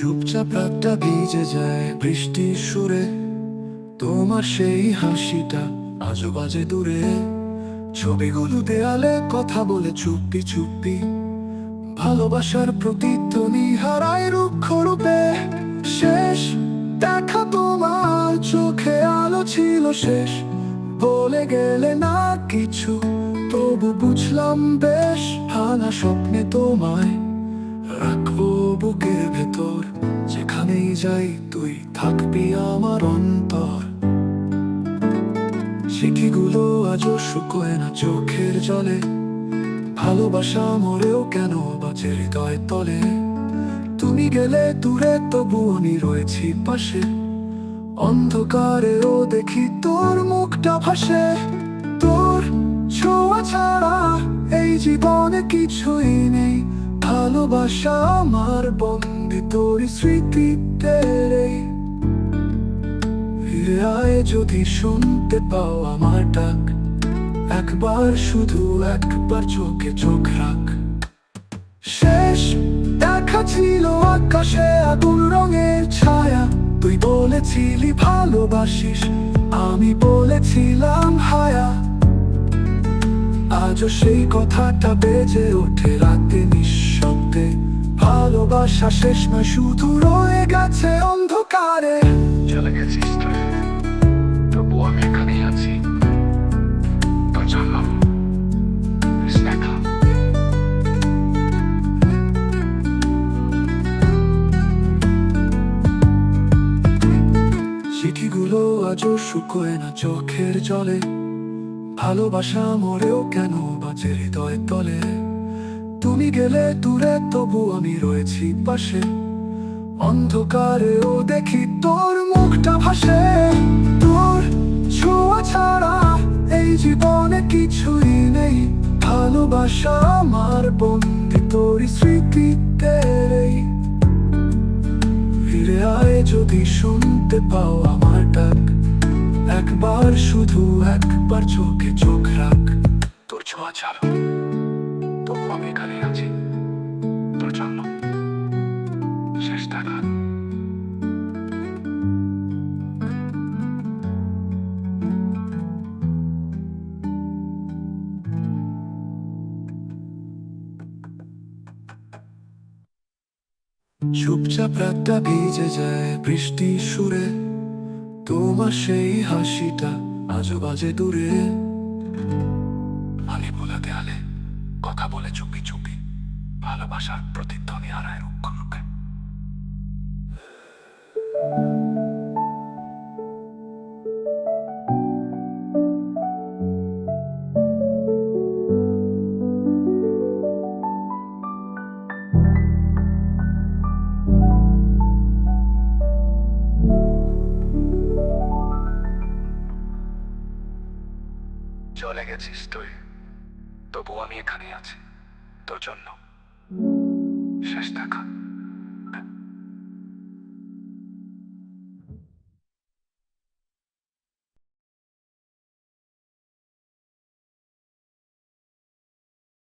চুপচাপ রাতটা ভিজে যায়, বৃষ্টির সুরে। তোমার সেই হাসিটা আজো বাজে দূরে। ছবিগুলো দেয়ালে কথা বলে চুপি চুপি। ভালোবাসার প্রতিধ্বনি হারায় রুক্ষ রূপে। শেষ দেখা তোমার চোখে আলো ছিল শেষ। বলে গেলে না কিছু, তবু বুঝলাম বেশ, হানা স্বপ্নে তোমায়। যাই তুই থাকবি আমার অন্তর। চিঠিগুলো আজও শুকোয় না চোখের জলে। ভালোবাসা মরেও কেন বাজে হৃদয় তলে? তুমি গেলে দূরে তবু আমি রয়েছি পাশে। অন্ধকারেও দেখি তোর মুখটা ভাসে। তোর ছোঁয়া ছাড়া এই জীবনে কিছুই নেই। ভালোবাসা আমার বন্দি তোর স্মৃতিতে আয় যদি শুনতে পাও আমার ডাক, একবার শুধু একবার চোখে চোখ রাখ। শেষ দেখা ছিল আকাশে আগুন রঙের ছায়া, তুই বলেছিলি ভালোবাসিস, আমি বলেছিলাম হায়া। আজও সেই কথাটা বেজে ওঠে রাতে নিঃশব্দে ভালোবাসা শেষ নয় শুধু রয়ে গেছে অন্ধকারে। চলে গেছিস তুই। তবু আমি এখানেই আছি। তোর দেখা। চিঠিগুলো আজও শুকোয় না চোখের জলে। ভালোবাসা মরেও কেন বাজে হৃদয় তলে? তুমি গেলে দূরে, তবু আমি রয়েছি পাশে। অন্ধকারেও দেখি তোর মুখটা ভাসে। তোর ছোঁয়া ছাড়া এই জীবনে কিছুই নেই। ভালোবাসা আমার বন্দি তোর স্মৃতিতে ফিরে আয় যদি শুনতে পাও আমার ডাক। একবার শুধু একবার চোখে চোখ রাখ। তোর ছোঁয়া ছাড়া। আছি। তোর জন্য শেষ দেখা। চুপচাপ রাতটা ভিজে যায় বৃষ্টির সুরে। তোমার সেই হাসিটা আজও বাজে দূরে। আমি বলে দেয়ালে কথা বলে চুপি চুপি ভালোবাসার প্রতিধ্বনি হারায় রুক্ষ রুখে চলে গেছিস তুই। তবু আমি এখানেই আছি তোর জন্য শেষ দেখা